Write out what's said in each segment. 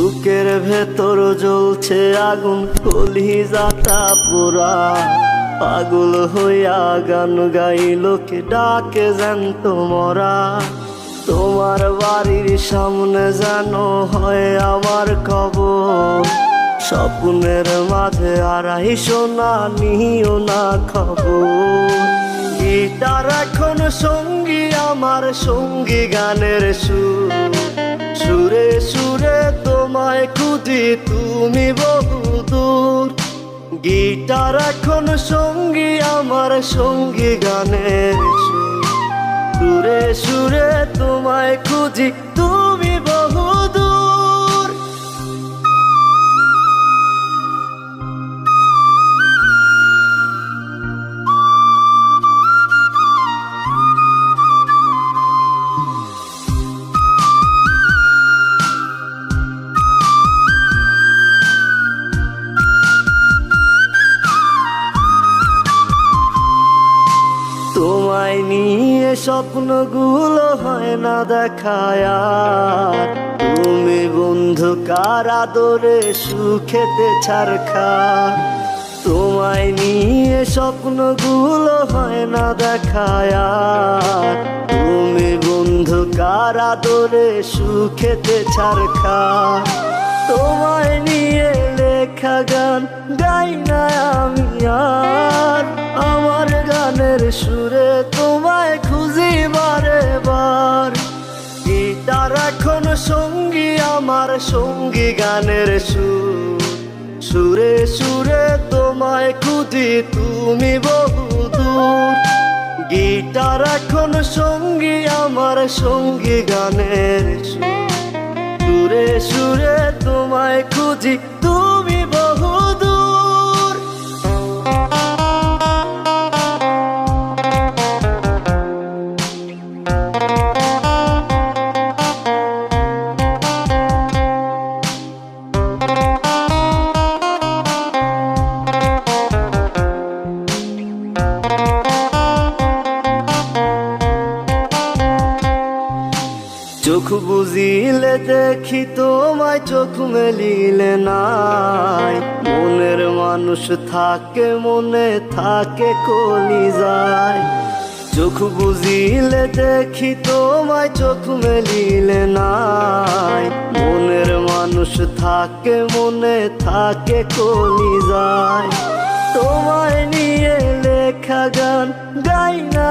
বুকের ভেতর জ্বলছে আগুন, কলিজাটা পোড়া। পাগল হইয়া গান গাই, লোকে ডাকে জ্যান্ত মরা। তোমার বাড়ির সামনে যেন হয় আমার কবর স্বপ্নের মাঝে আড়াই সোনা নিও না খবর। গিটার এখন সঙ্গী, আমার সঙ্গী গানের সুরে। তোমায় খুঁজি তুমি বহুদূর গিটার এখন সঙ্গী, আমার সঙ্গী গানে সুর সুরে তোমায় খুঁজি, তুমি বহু তোমায় নিয়ে স্বপ্নগুলো হয় না দেখায়। তুমি বন্ধু, কার আদরে সুখেতে ছাড়খা তোমায় নিয়ে স্বপ্নগুলো হয় না দেখায়। তুমি বন্ধু, কার আদরে সুখেতে ছাড়খা তোমায় নিয়ে লেখা গান গাই না আমি আর। আমার গানের সুরে তোমায় খুঁজি বারে বার। গিটার এখন সঙ্গী, আমার সঙ্গী গানের সুর। সুরে সুরে তোমায় খুঁজি, তুমি বহু দূর। গিটার এখন সঙ্গী, আমার সঙ্গী গানের সুর। সুরে সুরে তোমায় চোখ বুঝিলে দেখি তোমায় চোখ মেলিলে নাই। মনের মানুষ থাকে, মনে থাকে, কলি যায়। চোখ বুঝিলে দেখি তোমায় চোখ মেলিলে নাই। মনের মানুষ থাকে, মনে থাকে, কলি যায়। তোমায় নিয়ে লেখা গান, গাই না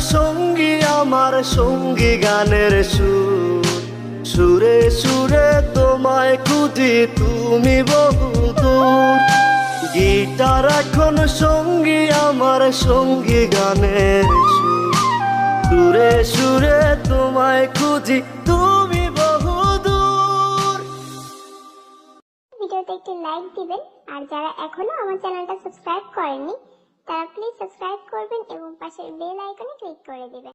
সঙ্গী, আমার সঙ্গী গানের সুর। সুরে সুরে তোমায় খুঁজি, তুমি বহু দূর। গিটার এখন সঙ্গী, আমার সঙ্গী গানের সুর। সুরে তোমায় খুঁজি, তুমি বহু দূর। ভিডিওতে একটি লাইক দিবেন। আর যারা এখনও আমার চ্যানেলটা সাবস্ক্রাইব করেননি তারা প্লিজ সাবস্ক্রাইব করবেন এবং পাশের বেল আইকনে ক্লিক করে দিবেন।